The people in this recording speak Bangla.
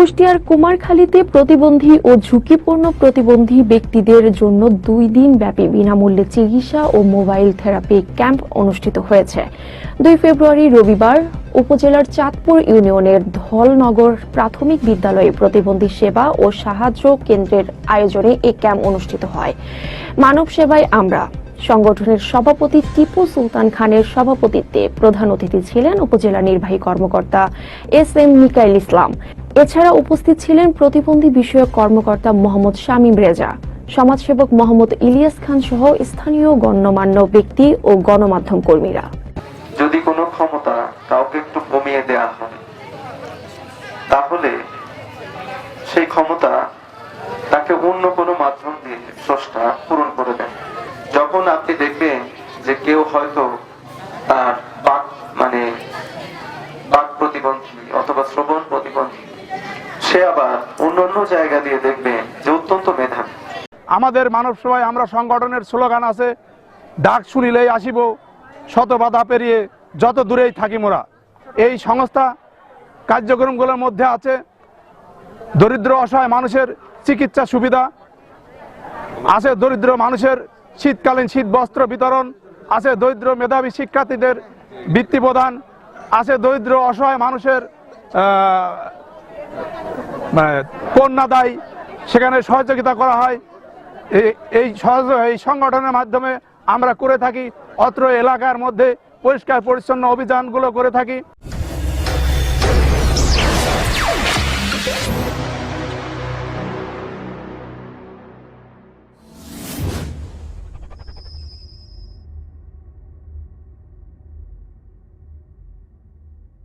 কুষ্টিয়ার কুমারখালীতে প্রতিবন্ধী ও ঝুঁকিপূর্ণ প্রতিবন্ধী ব্যক্তিদের জন্য দুই দিন ব্যাপী বিনামূল্যে চিকিৎসা ও মোবাইল থেরাপি ক্যাম্প অনুষ্ঠিত হয়েছে। দুই ফেব্রুয়ারি রবিবার উপজেলার চাঁদপুর ইউনিয়নের ধলনগর প্রাথমিক বিদ্যালয়ে প্রতিবন্ধী সেবা ও সাহায্য কেন্দ্রের আয়োজনে এই ক্যাম্প অনুষ্ঠিত হয়। মানব সেবায় আমরা। সংগঠনের সভাপতি টিপু সুলতান খানের সভাপতিত্বে প্রধান অতিথি ছিলেন উপজেলা নির্বাহী কর্মকর্তা এস এম মিকাইল ইসলাম। এছাড়া উপস্থিত ছিলেন প্রতিবন্ধী বিষয়ক কর্মকর্তা মোহাম্মদ শামীম রেজা, সমাজসেবক মোহাম্মদ ইলিয়াস খান সহ স্থানীয় গণ্যমান্য ব্যক্তি ও গণমাধ্যম কর্মীরা। যদি কোনো ক্ষমতা কাউকে একটু কমিয়ে দেওয়া হয় তাহলে সেই ক্ষমতা তাকে অন্য কোনো মাধ্যম দিয়ে স্রষ্টা পূরণ করে দেন। যখন আপনি দেখবেন যে কেউ হয়তো তার সে আবার অন্য অন্য জায়গা দিয়ে দেখবেন যে অত্যন্ত মেধাবী। আমাদের মানব সেবায় আমরা সংগঠনের স্লোগান আছে, ডাক শুনিলেই আসিব, শত বাধা পেরিয়ে যত দূরেই থাকি মোরা এই সংস্থা কার্যক্রমগুলোর মধ্যে আছে, দরিদ্র অসহায় মানুষের চিকিৎসা সুবিধা, আছে দরিদ্র মানুষের শীতকালীন শীত বস্ত্র বিতরণ, আছে দরিদ্র মেধাবী শিক্ষার্থীদের বৃত্তি প্রদান, আছে দরিদ্র অসহায় মানুষের মানে পণ্যা দেয় সেখানে সহযোগিতা করা হয়। এই এই সংগঠনের মাধ্যমে আমরা করে থাকি। অত্র এলাকার মধ্যে পরিষ্কার পরিচ্ছন্ন অভিযানগুলো করে থাকি।